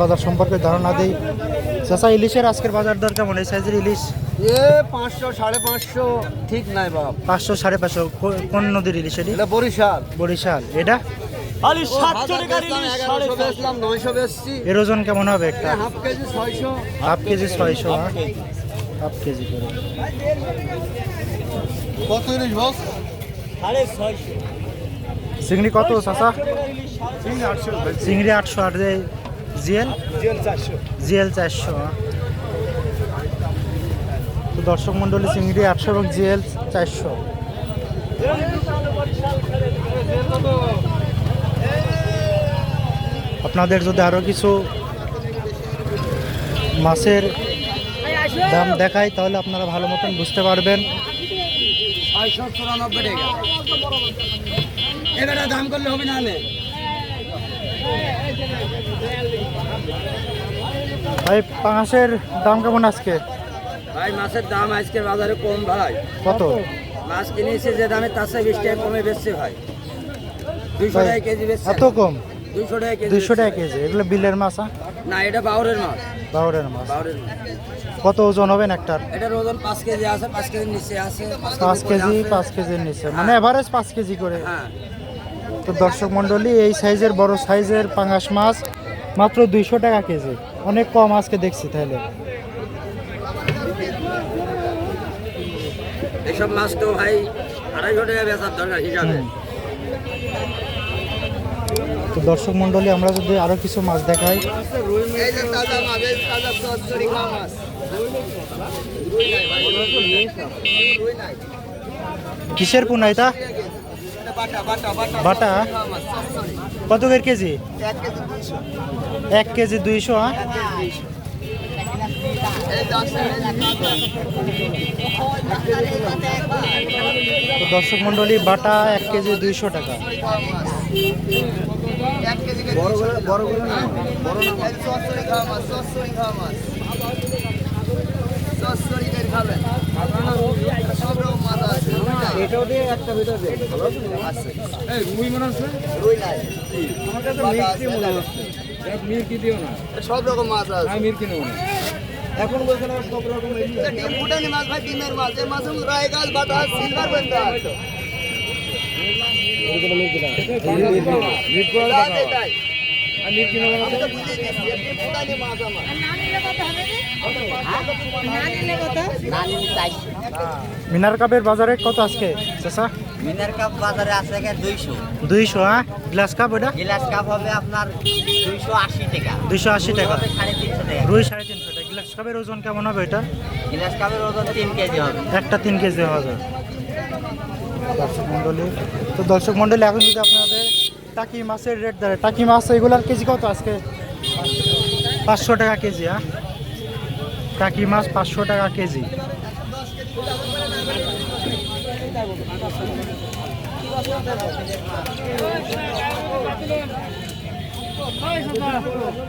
বাজার সম্পর্কে ধারণা দেই। চাচা ইলিশের আজকের বাজার দর কেমন? এই সাইজের ইলিশ? এ পাঁচশো সাড়ে পাঁচশো ঠিক নাই বাপ। পাঁচশো সাড়ে পাঁচশো কোন নদীর ইলিশ এটি? এটা বরিশাল। বরিশাল। এটা? এর ওজন কেমন হবে একটা? হাফ কেজি ছয়শো। হাফ কেজি ছয়শো হাফ কেজি। করে। কত ইলিশ বস? সাড়ে ছয়শো। চিংড়ি কত চাচা? চিংড়ি আটশো আর যে জিএল? জিএল চারশো। তো দর্শক মন্ডলী চিংড়ি আটশো এবং জিএল চারশো। আপনাদের যদি আরও কিছু মাছের দাম দেখাই তাহলে আপনারা ভালো মতন বুঝতে পারবেন। দাম করলে হবে নে ভাই পাঙাশের দাম কেমন আজকে? ভাই মাছের দাম আজকের বাজারে কম ভাই। কত? মাছ কিনেছে যে দামে তার চেয়ে বিশ টাকা কমে বেচছে ভাই। দুইশো টাকা কেজি বেচছে। এত কম? দুইশো টাকা কেজি দুইশো টাকা কেজি এগুলো বিলের মাছ হ্যাঁ? না এটা বাউরের মাছ। বাউরের মাছ। বাউরের মাছ। কত ওজন হবেন একটার এটার ওজন পাঁচ কেজি আছে পাঁচ কেজির নিচে আছে। পাঁচ কেজি পাঁচ কেজির নিচে। মানে এভারেজ পাঁচ কেজি করে। হ্যাঁ। তো দর্শক মণ্ডলী এই সাইজের বড় সাইজের পাঙাশ মাছ মাত্র দুইশো টাকা কেজি। অনেক কম আজকে দেখছি তাহলে। এসব মাছ তো ভাই আড়াইশো টাকা বেচার দরকার হিসাবে। তো দর্শক মণ্ডলী আমরা যদি আরও কিছু মাছ দেখাই। কিসের পুনাইতা এটা বাটা। কত করে কেজি? এক কেজি দুইশো। হ্যাঁ? দর্শক মণ্ডলী বাটা এক কেজি দুইশো টাকা। খাবেন সব রকম মাছ আছে এটাও দিয়ে একটা ভিতর দিয়ে। আছে? এই রুই মনে আছে রুই নাই। আমার কাছে মির্কি মনে হচ্ছে। মির্কি দিও না। সব রকম মাছ আছে। আমি মির্কি নেব না। এখন বলছেন সব রকম ডিম মাছ ভাই ডিমের মাছ। এই রায় গাছ বাটা সিলভার বেন্ডা মিনার কাপের বাজারে কত আজকে চাচা? মিনার কাপ বাজারে আছে দুইশো। দুইশো হ্যাঁ? গ্লাস কাপ ওটা? গিলাস কাপ হবে আপনার দুইশো আশি টাকা। দুইশো আশি টাকা। হবে সাড়ে তিনশো টাকা। রুই সাড়ে তিনশো টাকা। গ্লাস কাপের ওজন কেমন হবে এটা? গিলাস কাপের ওজন তিন কেজি হবে। একটা তিন কেজি হবে। দর্শক মন্ডলী তো দর্শক মন্ডলী এখন যদি আপনাদের টাকি মাছের রেট দেয় টাকি মাছ এগুলার কেজি কত আজকে? পাঁচশো টাকা কেজি হ্যাঁ? টাকি মাছ পাঁচশো টাকা কেজি।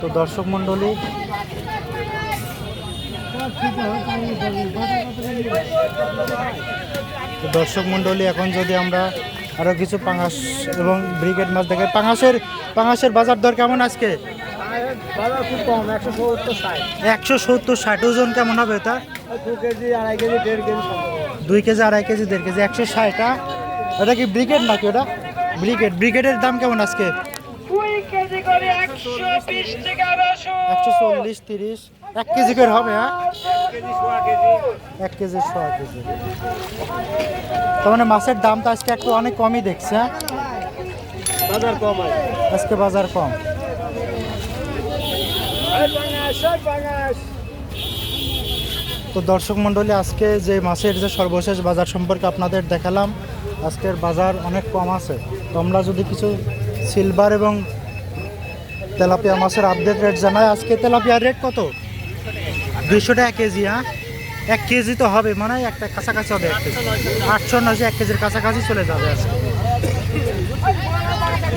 তো দর্শক মন্ডলী দর্শক মন্ডলী এখন যদি আমরা আরও কিছু পাঙাশ এবং ব্রিগেড মাছ দেখাই পাঙাশের পাঙাশের বাজার দর কেমন আজকে? একশো সত্তর ষাট, ওজন কেমন হবে কেজি দুই কেজি, আড়াই কেজি, দেড় কেজি, একশো ষাট ওটা কি ব্রিগেড নাকি ওটা? ব্রিগেড, ব্রিগেডের দাম কেমন আজকে? একশো চল্লিশ, তিরিশ, এক কেজি করে হবে হ্যাঁ এক কেজি সোয়া কেজি। তার মানে মাছের দামটা আজকে একটু অনেক কমই দেখছে হ্যাঁ? বাজার কম আজকে বাজার কম। তো দর্শক মণ্ডলী আজকে যে মাছের যে সর্বশেষ বাজার সম্পর্কে আপনাদের দেখালাম আজকের বাজার অনেক কম আছে। তো আমরা যদি কিছু সিলভার এবং তেলাপিয়া মাছের আপডেট রেট জানাই আজকে তেলাপিয়ার রেট কত? দুইশো টাকা কেজি হ্যাঁ? এক কেজি তো হবে মানে একটা কাছাকাছি হবে এক কেজি। আটশো নশো এক কেজির কাছাকাছি চলে যাবে আজকে।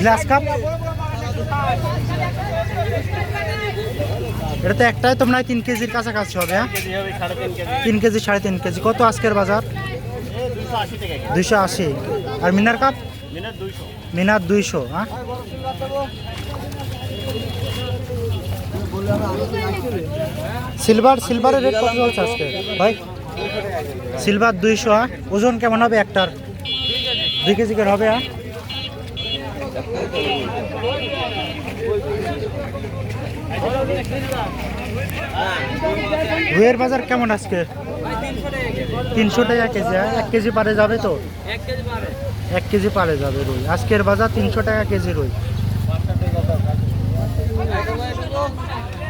Glass cup? এটা তো একটাই তো মনে হয় তিন কেজির কাছাকাছি হবে হ্যাঁ? তিন কেজি সাড়ে তিন কেজি। কত আজকের বাজার? দুইশো আশি। আর মিনার কাপ? মিনার দুইশো। হ্যাঁ? সিলভার সিলভারের রেট কত চলছে আজকে? ভাই? সিলভার দুইশো হ্যাঁ? ওজন কেমন হবে একটার? দুই কেজি করে হবে হ্যাঁ? বাজার কেমন আজকে? তিনশো টাকা কেজি হ্যাঁ? এক কেজি পারে যাবে তো? এক কেজি পারে যাবে রুই। আজকের বাজার তিনশো টাকা কেজি রুই।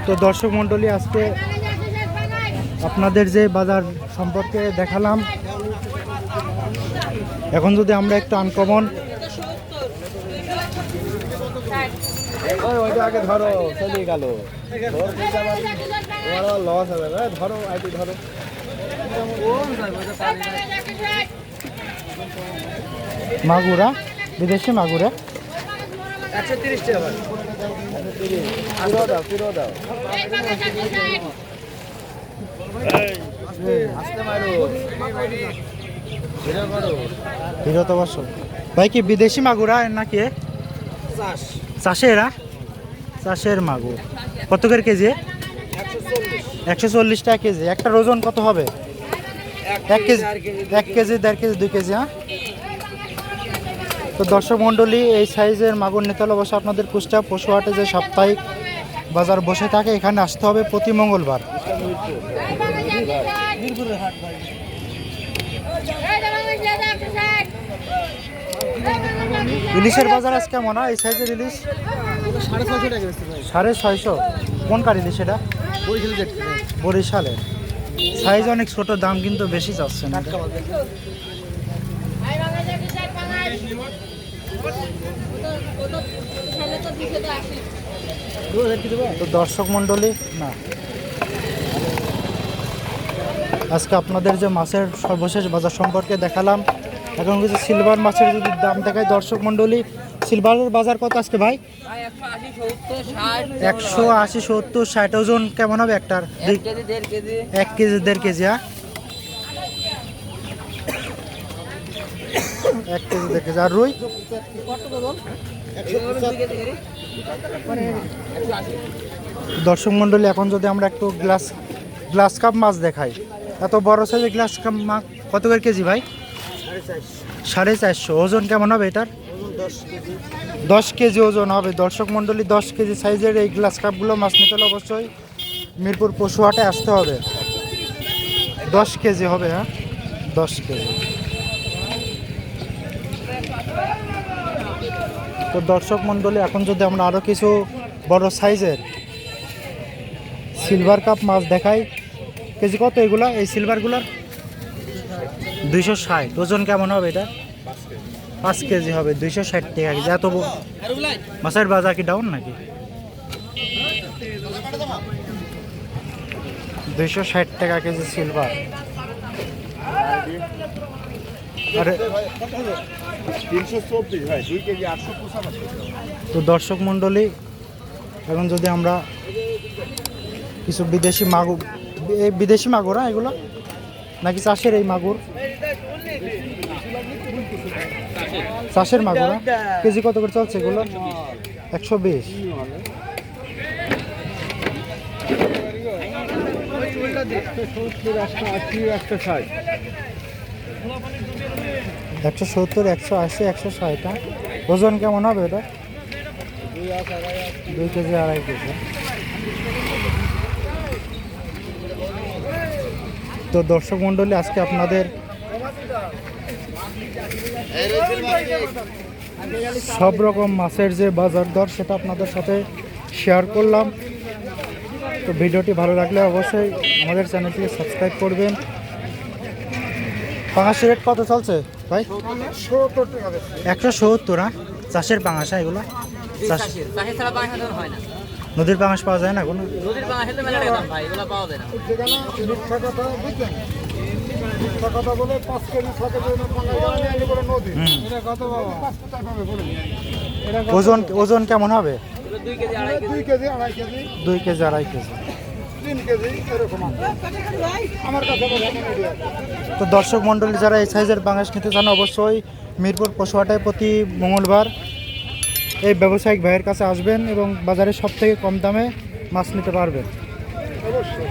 তো দর্শক মণ্ডলী আজকে আপনাদের যে বাজার সম্পর্কে দেখালাম এখন যদি আমরা একটু আনকমন আগে ধরো চলে গেল। লস হবে। না ধরো আইটি ধরো। মাগুরা বিদেশি মাগুরা। একশো তিরিশ টাকা ভাই কি বিদেশি মাগুরা নাকি? চাষের? চাষের মাগুর। কত করে কেজি? একশো চল্লিশ টাকা কেজি। একটা ওজন কত হবে? এক কেজি এক কেজি, দেড় কেজি, দুই কেজি হ্যাঁ? তো দর্শক মণ্ডলী, এই সাইজের মাগুর নিতে হলে অবশ্যই আপনাদের কুষ্টা পশুহাটে যে সাপ্তাহিক বাজার বসে থাকে, এখানে আসতে হবে প্রতি মঙ্গলবার। ইলিশের বাজার আজ কেমন এই সাইজের ইলিশ? সাড়ে ছয়শো। কোন কার ইলিশ এটা? বরিশালের। সাইজ অনেক ছোট, দাম কিন্তু বেশি যাচ্ছে না। তো দর্শক মণ্ডলী না। আজকে আপনাদের যে মাছের সর্বশেষ বাজার সম্পর্কে দেখালাম এখন কিছু সিলভার মাছের যদি দাম দেখায় দর্শক মণ্ডলী সিলভারের বাজার কত আজকে ভাই? একশো আশি সত্তর ষাট ওজন কেমন হবে একটার? এক কেজি দেড় কেজি হ্যাঁ? এক কেজি কেজি আর রুই। দর্শক মণ্ডলী, এখন যদি আমরা একটু গ্লাস গ্লাস কাপ মাছ দেখাই, এত বড় সাইজের গ্লাস কাপ মাছ, কত করে কেজি ভাই? সাড়ে চারশো। ওজন কেমন হবে এটার? দশ কেজি ওজন হবে। দর্শক মণ্ডলী, দশ কেজি সাইজের এই গ্লাস কাপগুলো মাছ নিতে হলে অবশ্যই মিরপুর পশুহাটে আসতে হবে। দশ কেজি হবে হ্যাঁ? দশ কেজি। তো দর্শক মণ্ডলী, এখন যদি আমরা আরও কিছু বড় সাইজের সিলভার কাপ মাছ দেখাই, কেজি কত এগুলা? এই সিলভারগুলোর দুইশো ষাট। ওজন কেমন হবে এটা? পাঁচ কেজি হবে, দুইশো ষাট টাকা কেজি। এত মাছের বাজার কি ডাউন নাকি? দুইশো ষাট টাকা কেজি সিলভার তো দর্শক মণ্ডলী, এখন যদি আমরা কিছু বিদেশি মাগুর এই বিদেশি মাগুর হ্যাঁ এগুলো? নাকি চাষের এই মাগুর? চাষের মাগুর? কেজি কত করে চলছে এগুলো? একশো বিশ। একশো আশি একশো ষাট একশো সত্তর, একশো আশি, একশো ষাট হ্যাঁ? ওজন কেমন হবে এটা? দুই কেজি আড়াই কেজি। তো দর্শক মণ্ডলী, আজকে আপনাদের সব রকম মাছের যে বাজার দর, সেটা আপনাদের সাথে শেয়ার করলাম। তো ভিডিওটি ভালো লাগলে অবশ্যই আমাদের চ্যানেলটিকে সাবস্ক্রাইব করবেন। পাঙাশের রেট কত চলছে ভাই? একশো সত্তর হ্যাঁ? চাষের পাঙাশা এগুলো? চাষ নদীর পাঙাশ পাওয়া যায় না কোনো? বুঝলেন মিথ্যা কথা বলে পাঁচ কেজি ছ কেজি। ওজন ওজন কেমন হবে দুই কেজি আড়াই কেজি। তিন কেজি এরকম আমার কাছে বলে আমি idea আছে। তো দর্শক মণ্ডলী যারা এই সাইজের বাংলাদেশ নিতে চান অবশ্যই মিরপুর পশুহাটায় প্রতি মঙ্গলবার এই ব্যবসায়িক ভাইয়ের কাছে আসবেন এবং বাজারে সব থেকে কম দামে মাছ নিতে পারবেন। অবশ্যই।